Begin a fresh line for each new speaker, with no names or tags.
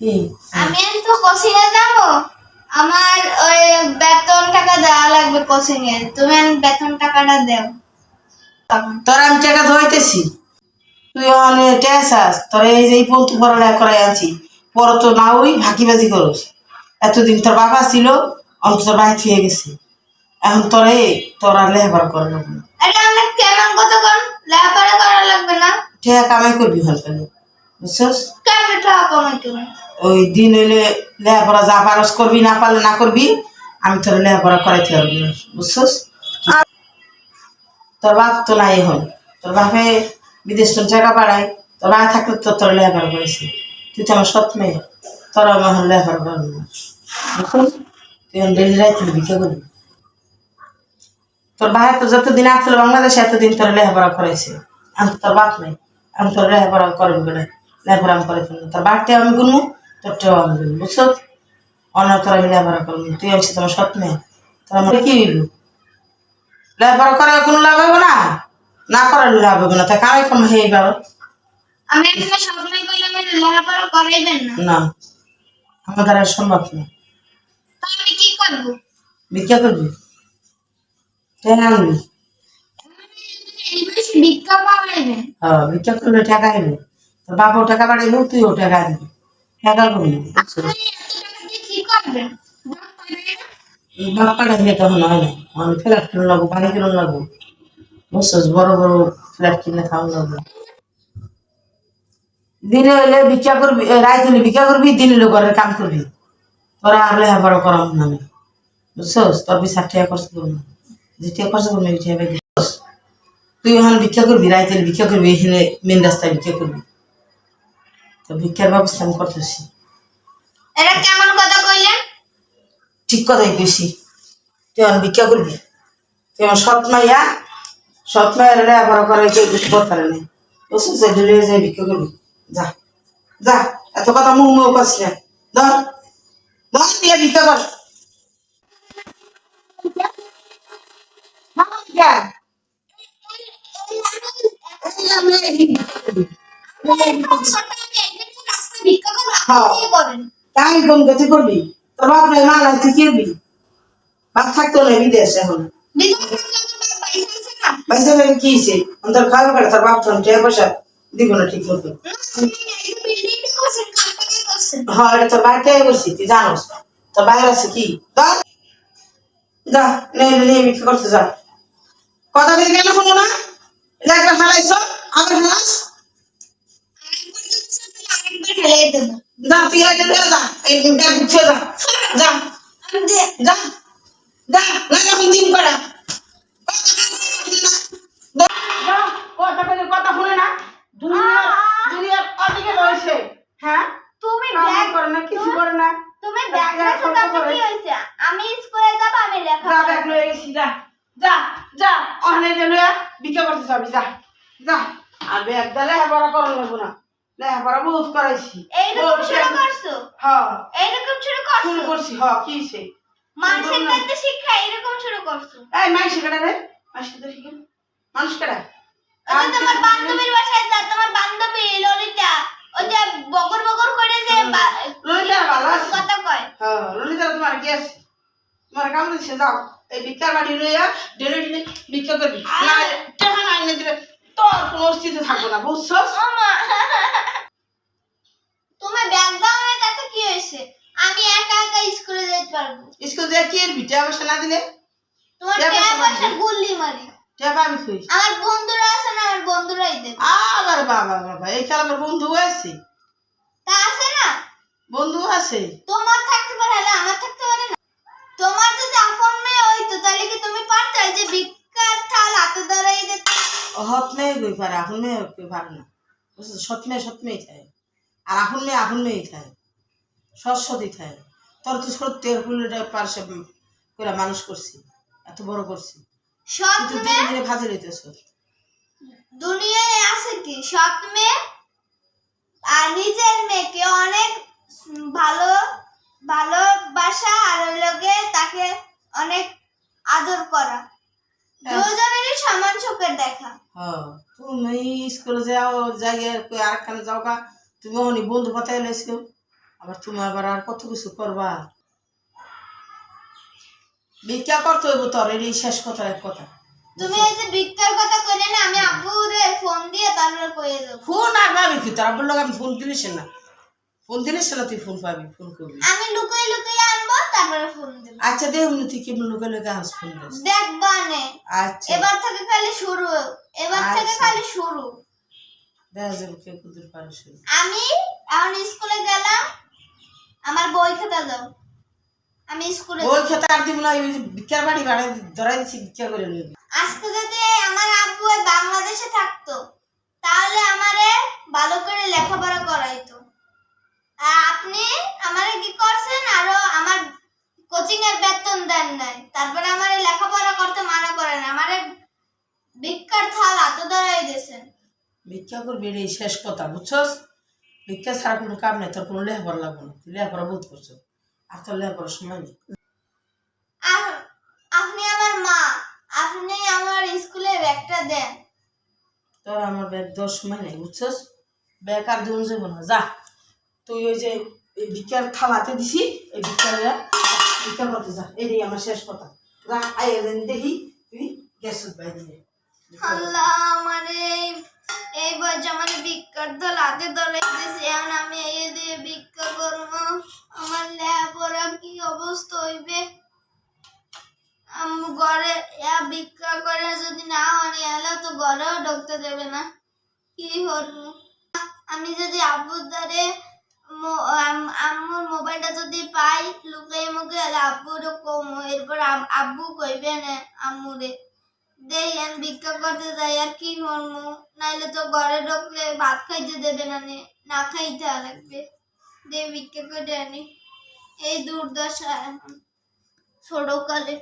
আমি তো কোচিং এ যাব। আমার ওই বেতন টাকা দেওয়া লাগবে কোচিং এ তুমি আমি বেতন টাকাটা দেও।
তোর আমি টাকা ধোয়াইতেছি তুই অনেক টেসাস তোর এই যে এই পন্তু পড়ালেখা করাই আনছি পর তো না ওই ভাকিবাজি করস। এতদিন তোর বাবা ছিল অন্ত তোর বাড়ি থুয়ে গেছে। এখন তোর তোর আর লেহাবার করে না।
আরে আমরা কেমন কত কোন লেখাপড়া করা লাগবে না।
টাকা কামাই করবি হল খালি বুঝছস?
কেমন টাকা কমাই তুমি
ওই দিন হইলে লেহাপড়া যা পারস করবি না পারলে না করবি আমি তোর লেহাপড়া করাইতে পারবি না বুঝছস? তোর বাপ তো নাই এখন। তোর বাপে বিদেশ তোর জায়গা বাড়ায় তোর বাবা থাকলে তো তোর লেহাপড়া করেছে। তুই তো আমার সৎ মেয়ে তোর আমার এখন লেহাপড়া করবি না বুঝছস তুই এখন ডেলি রাইতে ভিক্ষা করবি? তোর ভাই তো যতদিন আসছিল বাংলাদেশে এতদিন তোর লেহাপড়া করাইছে। আমি তোর বাপ নাই আমি তোর লেহাপড়া করব না লেহাপড়া আমি করে ফেলব তোর বাপটাও আমি করব বুঝছ? অন্য তোর লেহাপড়া করব তুই আমি তোমার সৎ মেয়ে তোর আমার কি হইব লেহাপড়া করে কোনো লাভ হবে না? না করার লাভ হবে না। তা কামাই কম হয়ে যাবে
আমি আপনার স্বপ্ন বলে আমি লেখাপড়া করাইবেন না।
না। আমার দ্বারা সম্ভব না।
আমি কি করব?
ভিক্ষা করবি? টাকা আনবি?
ভিক্ষা
হ্যাঁ ভিক্ষা করলে টাকা আইবে তোর বাপও টাকা বাড়াইব তুইও টাকা আনবি। টাকা করবি বুঝছ?
আপনি এত টাকা দিয়ে কি করবেন বাপ পাঠাবে না?
বাপ্পাটা দিয়ে তখন হয় না আমি ফ্ল্যাট কিনে লাগবো বাড়ি কিনে লাগবো বুঝছস বড় বড় ফ্ল্যাট কিনে খাওয়া লাগবো দিনে হইলে ভিক্ষা করবি এ, রাত হইলে ভিক্ষা করবি দিন হইলে ঘরের কাম করবি তোরা আর লেখাপড়া করাম না আমি বুঝছস তোর বিচার টিয়া খরচ করব না যে টিয়া খরচ করবি ওই টিয়া পাইবি। বুঝছস? তুই ওখানে ভিক্ষা করবি রাত হইলে ভিক্ষা করবি এখানে মেন রাস্তায় ভিক্ষা করবি তো ভিক্ষার ব্যবস্থা আমি করতেছি
এটা কেমন কথা কইলেন
ঠিক কথাই কইছি তুই এখন ভিক্ষা করবি তুই আমার সৎ মাইয়া সৎ মায়ের লেখাপড়া করে কিছু করতে নাই বুঝছিস যে ডেলি যাই ভিক্ষা করবি যা যা এত কথা মুখ মুখ না ধর ধর দিয়ে ভিক্ষা কর। তাই কোন গতি করবি? তোর বাপ নাই মা নাই তুই কি করবি? বাপ থাকতো না বিদেশ এখন।
বিধবা থাকলে তো বাপ পয়সা আছে না।
পয়সা লাগে কি হয়েছে? তোর খাওয়া করে তোর বাপ তো টাকা পয়সা দিব না ঠিক মতো।
বিল্ডিং করছেন কার টাকায় করছেন
হ্যাঁ এটা তোর বাড়িতে করছি তুই জানোস। তোর বাইরে আছে কি? যা। নে নে, নিয়ে বিক্রি করতে যা। কথা কেন শুনো না। এটা একটা আবার যা তুই আগে নিয়ে যা এই ব্যাগ গুছিয়ে যা যা যা যা না এখন দিন করা কথা বলে কথা শুনে না দুনিয়া দুনিয়ার অদিকে রয়েছে হ্যাঁ
তুমি ব্যাগ
করে না কিছু করে না
তুমি ব্যাগ রাখো তাতে কি আমি স্কুলে যাব আমি লেখা
যা ব্যাগ লয়ে গেছি যা যা যা ওখানে গেলে বিক্রি করতে যাবি যা যা আর ব্যাগ দিলে হেবারা করা লাগবো না লেহাপড়া বহুত করাইছি।
এইরকম
বহুত
শুরু করছ?
হ্যাঁ।
এইরকম শুরু
শুরু
করছ?
করছি হ্যাঁ কি হইছে?
মানুষের কাছে শিক্ষা এরকম শুরু করছ?
এই মাইস কেডা রে। মাইস কেডা শিখে মানুষ কেডা
তোমার বান্ধবীর বাসায় যা তোমার বান্ধবী ললিতা ওই যে বগর বগর করে যে
ললিতা ভালো আছে।
কথা কয়?
হ্যাঁ ললিতা তোমার কি আছে? তোমার কাম দিচ্ছে যাও। এই ভিক্ষার বাড়ি লইয়া ডেলে ডেলে ভিক্ষা করবি। না টাকা না এনে দিলে তোর কোনো অস্তিত্ব থাকব না বুঝছস
মামা তুমি ব্যাগ দাও না হয়েছে আমি একা একা স্কুলে যেতে পারব।
স্কুল যায় কি এর ভিটা পয়সা না দিলে?
তোমার টাকা পয়সা গুল্লি মারি।
টাকা পাবি কই?
আমার বন্ধুরা আছে না আমার বন্ধুরাই দেবে।
আবার বাবা বাবা এই খেলা আমার বন্ধু আছে?
তা আছে না?
বন্ধু আছে?
তোমার থাকতে পারে হলে আমার থাকতে পারে না। তোমার যদি আপন মেয়ে হইতো তাহলে কি তুমি পারতে? যে ভিক্ষার থাল হাতে ধরাই দিতে
হত মেয়ে কই পারে? এখন মেয়ে কই পারে না? বুঝছিস সৎ মেয়ে সৎ মেয়ে থাকে। আর এখন মেয়ে এখন মেয়ে থাকে। সৎ সতই থাকে তোর তো সত্যের হুলটা পারসে করে মানুষ করছি এত বড় করছি। কিন্তু
মেয়ে
দিনে দিনে ভাজে
দুনিয়ায় আছে কি? সৎ মেয়ে আর নিজের মেয়েকে অনেক ভালো ভালোবাসা আর লগে তাকে অনেক আদর করা। দুজনেরই সমান চোখের দেখা।
হ্যাঁ তুমি স্কুলে যাও জায়গায় আরেকখানে যাও তুমি ওখানে বন্ধু পাতায় লাইছো। আবার তুমি আবার আর কত কিছু করবা? ভিক্ষা করতে হইব তোর এই শেষ কথা এক কথা।
তুমি এই যে ভিক্ষার কথা কইলে না আমি আব্বুরে ফোন দিয়ে তারপরে কইয়ে দেব।
ফোন আর পাবি কি? তোর আব্বুর আমি ফোন দিলিস না। ফোন দিলিস না তুই ফোন পাবি ফোন করবি।
আমি লুকিয়ে লুকিয়ে আনব তারপরে ফোন দেব।
আচ্ছা দেখ এমনি তুই কেমন লোকে লোকে হাস ফোন দিস
দেখবা নে
আচ্ছা।
এবার থেকে খালি শুরু এবার থেকে
আচ্ছা।
খালি শুরু।
দেখা যাবে কে কুদুর পারে শুরু।
আমি এখন স্কুলে গেলাম আমার বই খাতা দাও। আমি স্কুলে
ওই
যাব।
খেতে আর দিব না ওই ভিক্ষার বাড়ি ভাড়া ধরাই দিচ্ছি ভিক্ষা করে নিবি
আজকে যদি আমার আব্বু ওই বাংলাদেশে থাকতো তাহলে আমারে ভালো করে লেখাপড়া করাইতো। আর আপনি আমারে কি করছেন? আরও আমার কোচিং এর বেতন দেন নাই। তারপরে আমারে লেখাপড়া করতে মানা করেন আমারে ভিক্ষার থাল হাতে ধরাই দিয়েছেন।
ভিক্ষা করবি এই শেষ কথা বুঝছস? ভিক্ষা ছাড়া কোনো কাম নেই তোর কোনো লেহাপড়া লাগবে না তুই লেহাপড়া বোধ করছ আর তোর লেহাপড়ার সময় নেই।
আপনি আমার মা আপনি আমার স্কুলে ব্যাগটা দেন।
তোর আমার ব্যাগ দেওয়ার সময় নেই বুঝছস? ব্যাগ আর দেওয়া যাব না যা। তুই ওই যে এই ভিক্ষার থালাতে দিছি এই ভিক্ষার ভিক্ষা করতে যা। এটাই আমার শেষ কথা। যা আই দেখি তুই গ্যাস বাই দিয়ে
আল্লাহ আমারে এই বয়সে আমার ভিক্ষার দল হাতে ধরে দিয়েছে, এখন আমি এই দিয়ে ভিক্ষা করব, আমার লেখাপড়া কি অবস্থা হইবে? ঘরে ভিক্ষা করে যদি না হয়, এলে তো ঘরেও ঢুকতে দেবে না। কি করব? আমি যদি আব্বুর দ্বারে আম- আম্মুর মোবাইলটা যদি পাই, লুকাই মুখে আব্বুরও কম এরপর আব্বু কইবে না আম্মুরে। আমি ভিক্ষা করতে যাই, আর কি করব? নাইলে তো ঘরে ঢুকলে ভাত খাইতে দেবে নে না খাইতে লাগবে। দে ভিক্ষা করে আনি। এই দুর্দশা এখন, ছোটকালে।